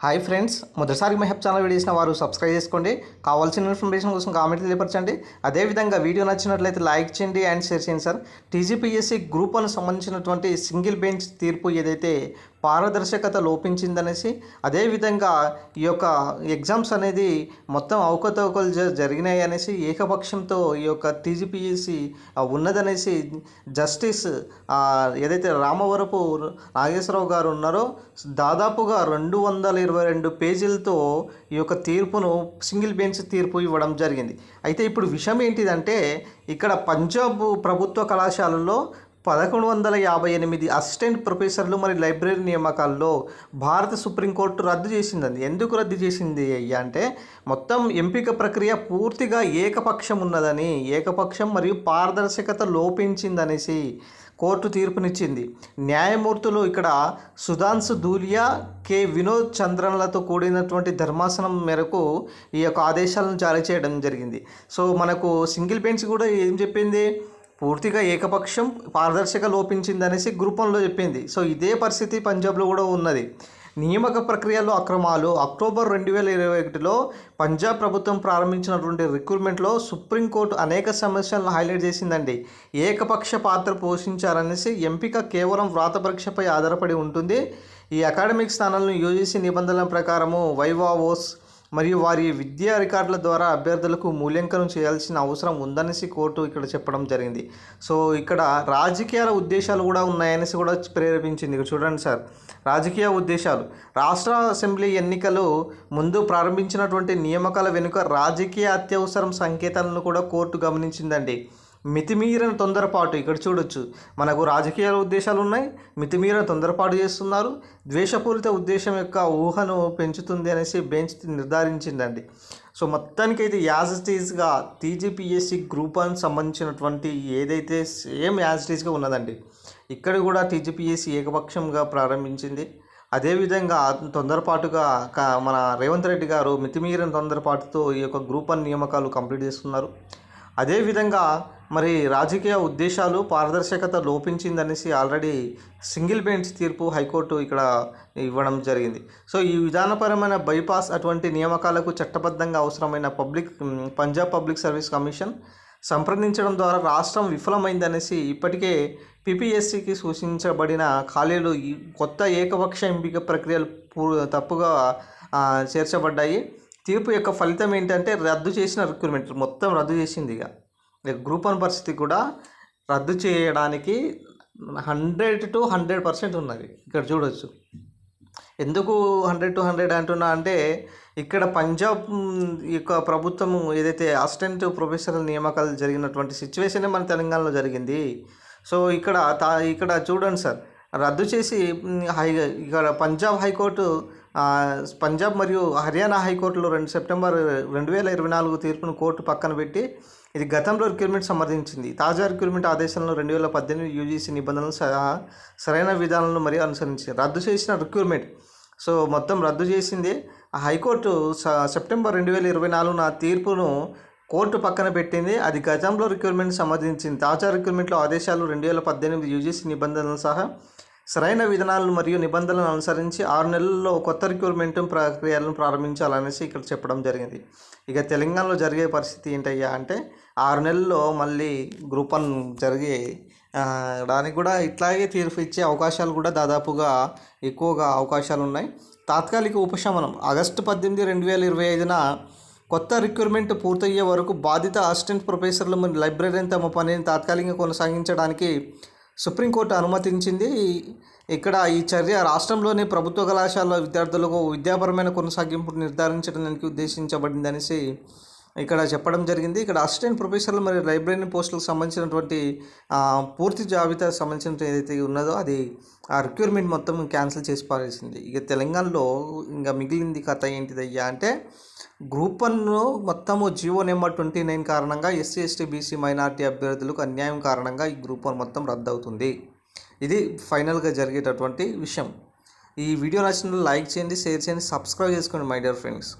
Hi friends మొదటిసారి Mehab channel video చేసిన వారు సబ్స్క్రైబ్ చేసుకోండి. కావాల్సిన ఇన్ఫర్మేషన్ కోసం కామెంట్ తెలియపరచండి. అదేవిధంగా వీడియో నచ్చినట్లయితే లైక్ చేయండి అండ్ షేర్ చేయండి సార్ టీజీపీఎస్సీ గ్రూప్ వన్ సంబంధించినటువంటి సింగిల్ బెంచ్ తీర్పు ఏదైతే పారదర్శకత లోపించిందనేసి అదేవిధంగా ఈ యొక్క ఎగ్జామ్స్ అనేది మొత్తం అవకతవకలు జ జరిగినాయి అనేసి ఏకపక్షంతో ఈ యొక్క టీజీపీఎస్సీ ఉన్నదనేసి జస్టిస్ ఏదైతే రామవరపు నాగేశ్వరరావు గారు ఉన్నారో దాదాపుగా రెండు వందల ఇరవై రెండు పేజీలతో ఈ యొక్క తీర్పును సింగిల్ బెంచ్ తీర్పు ఇవ్వడం జరిగింది. అయితే ఇప్పుడు విషయం ఏంటిదంటే ఇక్కడ పంజాబ్ ప్రభుత్వ కళాశాలలో పదకొండు వందల యాభై ఎనిమిది అసిస్టెంట్ ప్రొఫెసర్లు మరి లైబ్రరీ నియామకాల్లో భారత సుప్రీంకోర్టు రద్దు చేసిందండి. ఎందుకు రద్దు చేసింది అయ్యా అంటే మొత్తం ఎంపిక ప్రక్రియ పూర్తిగా ఏకపక్షం ఉన్నదని ఏకపక్షం మరియు పారదర్శకత లోపించిందనేసి కోర్టు తీర్పునిచ్చింది. న్యాయమూర్తులు ఇక్కడ సుధాన్సు దూలియా కె. వినోద్ చంద్రన్లతో కూడినటువంటి ధర్మాసనం మేరకు ఈ యొక్క ఆదేశాలను జారీ చేయడం జరిగింది. సో మనకు సింగిల్ బెంచ్ కూడా ఏం చెప్పింది? పూర్తిగా ఏకపక్షం పారదర్శక లోపించింది అనేసి గ్రూపంలో చెప్పింది. సో ఇదే పరిస్థితి పంజాబ్లో కూడా ఉన్నది. నియామక ప్రక్రియలో అక్రమాలు. అక్టోబర్ రెండు వేల ఇరవై ఒకటిలో పంజాబ్ ప్రభుత్వం ప్రారంభించినటువంటి రిక్రూట్మెంట్లో సుప్రీంకోర్టు అనేక సమస్యలను హైలైట్ చేసిందండి. ఏకపక్ష పాత్ర పోషించారనేసి ఎంపిక కేవలం వ్రాత పరీక్షపై ఆధారపడి ఉంటుంది. ఈ అకాడమిక్ స్థానాలను యూజీసీ నిబంధనల ప్రకారము వైవాఓస్ మరియు వారి విద్యా రికార్డుల ద్వారా అభ్యర్థులకు మూల్యాంకనం చేయాల్సిన అవసరం ఉందనేసి కోర్టు ఇక్కడ చెప్పడం జరిగింది. సో ఇక్కడ రాజకీయాల ఉద్దేశాలు కూడా ఉన్నాయనేసి కూడా ప్రేరేపించింది. ఇక్కడ చూడండి సార్. రాజకీయ ఉద్దేశాలు. రాష్ట్ర అసెంబ్లీ ఎన్నికలు ముందు ప్రారంభించినటువంటి నియామకాల వెనుక రాజకీయ అత్యవసరం సంకేతాలను కూడా కోర్టు గమనించిందండి. మితిమీరిన తొందరపాటు ఇక్కడ చూడొచ్చు. మనకు రాజకీయ ఉద్దేశాలు ఉన్నాయి. మితిమీరిన తొందరపాటు చేస్తున్నారు. ద్వేషపూరిత ఉద్దేశం యొక్క ఊహను పెంచుతుంది అనేసి బెంచ్ నిర్ధారించిందండి. సో మొత్తానికైతే యాజ్ ఇట్ ఈస్గా టీజీపీఎస్సీ గ్రూప్ వన్ సంబంధించినటువంటి ఏదైతే సేమ్ యాజ్ ఇట్ ఉన్నదండి ఇక్కడ కూడా టీజీపీఎస్సీ ఏకపక్షంగా ప్రారంభించింది. అదేవిధంగా తొందరపాటుగా క- మన రేవంత్ రెడ్డి గారు మితిమీరిన తొందరపాటుతో ఈ యొక్క గ్రూప్ వన్ నియామకాలు కంప్లీట్ చేస్తున్నారు. అదేవిధంగా మరి రాజకీయ ఉద్దేశాలు పారదర్శకత లోపించిందనేసి ఆల్రెడీ సింగిల్ బెంచ్ తీర్పు హైకోర్టు ఇక్కడ ఇవ్వడం జరిగింది. సో ఈ విధానపరమైన బైపాస్ అటువంటి నియామకాలకు చట్టబద్ధంగా అవసరమైన public Punjab public service commission సంప్రదించడం ద్వారా రాష్ట్రం విఫలమైందనేసి ఇప్పటికే పిపిఎస్సికి సూచించబడిన ఖాళీలు ఈ కొత్త ఏకపక్ష ఎంపిక ప్రక్రియలు పూ తప్పుగా చేర్చబడ్డాయి. తీర్పు యొక్క ఫలితం ఏంటంటే రద్దు చేసిన రిక్రూట్మెంట్. మొత్తం రద్దు చేసింది ఇక. గ్రూప్ వన్ పరిస్థితి కూడా రద్దు చేయడానికి హండ్రెడ్ టు హండ్రెడ్ పర్సెంట్ ఉన్నది. ఇక్కడ చూడొచ్చు. ఎందుకు హండ్రెడ్ టు హండ్రెడ్ అంటున్నా అంటే ఇక్కడ పంజాబ్ యొక్క ప్రభుత్వం ఏదైతే అసిస్టెంట్ ప్రొఫెసర్ నియామకాలు జరిగినటువంటి సిచ్యువేషనే మన తెలంగాణలో జరిగింది. సో ఇక్కడ తా ఇక్కడ చూడండి సార్. రద్దు చేసి హై ఇక్కడ పంజాబ్ హైకోర్టు పంజాబ్ మరియు హర్యానా హైకోర్టులో రెండు సెప్టెంబర్ రెండు వేల ఇరవై నాలుగు తీర్పును కోర్టు పక్కన పెట్టి ఇది గతంలో రిక్రూట్మెంట్ సమర్థించింది తాజా రిక్రూట్మెంట్ ఆదేశాలను రెండు వేల పద్దెనిమిది యూజీసీ నిబంధనలు సహా సరైన విధానాలను మరియు అనుసరించి రద్దు చేసిన రిక్రూట్మెంట్. సో మొత్తం రద్దు చేసింది. ఆ హైకోర్టు స- సెప్టెంబర్ రెండు వేల ఇరవై నాలుగున తీర్పును కోర్టు పక్కన పెట్టింది. అది గతంలో రిక్రూట్మెంట్ సమర్థించింది తాజా రిక్రూట్మెంట్లో ఆదేశాలు రెండు వేల పద్దెనిమిది యూజీసీ నిబంధనలు సహా సరైన విధానాలు మరియు నిబంధనలను అనుసరించి ఆరు నెలల్లో కొత్త రిక్రూట్మెంట్ ప్రక్రియలను ప్రారంభించాలనేసి ఇక్కడ చెప్పడం జరిగింది. ఇక తెలంగాణలో జరిగే పరిస్థితి ఏంటయ్యా అంటే ఆరు నెలల్లో మళ్ళీ గ్రూప్ వన్ జరిగే దానికి కూడా ఇట్లాగే తీర్పు ఇచ్చే అవకాశాలు కూడా దాదాపుగా ఎక్కువగా అవకాశాలు ఉన్నాయి. తాత్కాలిక ఉపశమనం ఆగస్టు పద్దెనిమిది రెండు వేల ఇరవై ఐదున కొత్త రిక్రూట్మెంట్ పూర్తయ్యే వరకు బాధిత అసిస్టెంట్ ప్రొఫెసర్లు మరియు లైబ్రరీని తమ పనిని తాత్కాలికంగా కొనసాగించడానికి సుప్రీంకోర్టు అనుమతించింది. ఇక్కడ ఈ చర్య రాష్ట్రంలోని ప్రభుత్వ కళాశాల విద్యార్థులకు విద్యాపరమైన కొనసాగింపును నిర్ధారించడానికి ఉద్దేశించబడిందనేసి ఇక్కడ చెప్పడం జరిగింది. ఇక్కడ అసిస్టెంట్ ప్రొఫెసర్లు మరియు లైబ్రరీ పోస్టులకు సంబంధించినటువంటి పూర్తి జాబితా సంబంధించిన ఏదైతే ఉన్నదో అది ఆ రిక్యూర్మెంట్ మొత్తం క్యాన్సిల్ చేసి పారేసింది. ఇక తెలంగాణలో ఇంకా మిగిలింది కథ ఏంటిదయ్యా అంటే గ్రూప్ వన్ను మొత్తము జియో నెంబర్ ట్వంటీ నైన్ కారణంగా ఎస్సీ ఎస్టీ బీసీ మైనార్టీ అభ్యర్థులకు అన్యాయం కారణంగా ఈ గ్రూప్ వన్ మొత్తం రద్దు అవుతుంది ఇది ఫైనల్గా జరిగేటటువంటి విషయం. ఈ వీడియో నచ్చిన లైక్ చేయండి షేర్ చేయండి సబ్స్క్రైబ్ చేసుకోండి మై డియర్ ఫ్రెండ్స్.